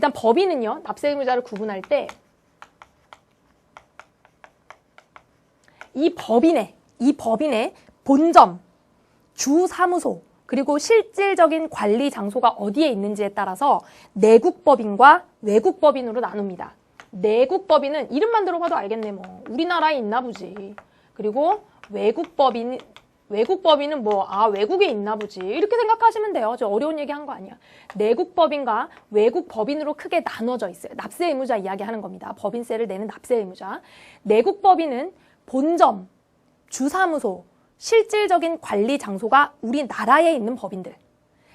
일단 법인은요, 납세 의무자를 구분할 때 이 법인의 이 법인의 본점, 주 사무소, 그리고 실질적인 관리 장소가 어디에 있는지에 따라서 내국법인과 외국법인으로 나눕니다. 내국법인은 이름만 들어봐도 알겠네 뭐 우리나라에 있나 보지. 그리고 외국법인 외국 법인은 뭐 아 외국에 있나 보지 이렇게 생각하시면 돼요. 저 어려운 얘기 한 거 아니야. 내국 법인과 외국 법인으로 크게 나눠져 있어요. 납세 의무자 이야기 하는 겁니다. 법인세를 내는 납세 의무자. 내국 법인은 본점, 주사무소, 실질적인 관리 장소가 우리나라에 있는 법인들.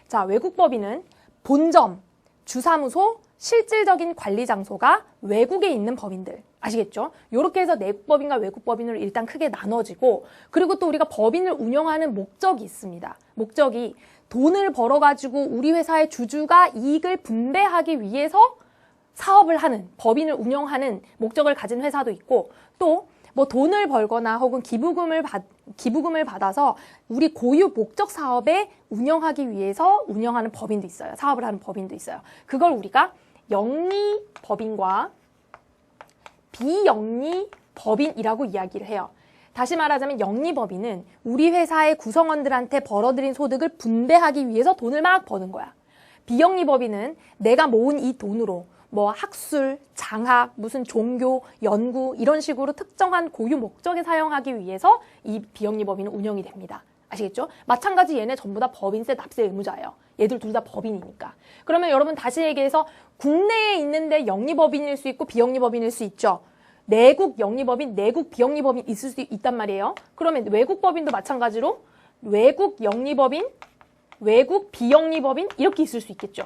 자, 외국 법인은 본점, 주사무소, 실질적인 관리 장소가 외국에 있는 법인들. 아시겠죠? 이렇게 해서 내국 법인과 외국 법인으로 일단 크게 나눠지고 그리고 또 우리가 법인을 운영하는 목적이 있습니다. 목적이 돈을 벌어가지고 우리 회사의 주주가 이익을 분배하기 위해서 사업을 하는 법인을 운영하는 목적을 가진 회사도 있고 또 뭐 돈을 벌거나 혹은 기부금을 받 기부금을 받아서 우리 고유 목적 사업에 운영하기 위해서 운영하는 법인도 있어요. 사업을 하는 법인도 있어요. 그걸 우리가 영리 법인과 비영리 법인이라고 이야기를 해요. 다시 말하자면 영리법인은 우리 회사의 구성원들한테 벌어들인 소득을 분배하기 위해서 돈을 막 버는 거야. 비영리법인은 내가 모은 이 돈으로 뭐 학술, 장학, 무슨 종교, 연구 이런 식으로 특정한 고유 목적에 사용하기 위해서 이 비영리법인은 운영이 됩니다. 아시겠죠? 마찬가지 얘네 전부 다 법인세 납세 의무자예요. 얘들 둘 다 법인이니까. 그러면 여러분 다시 얘기해서 국내에 있는데 영리법인일 수 있고 비영리법인일 수 있죠. 내국 영리법인, 내국 비영리법인 있을 수 있단 말이에요. 그러면 외국 법인도 마찬가지로 외국 영리법인, 외국 비영리법인 이렇게 있을 수 있겠죠.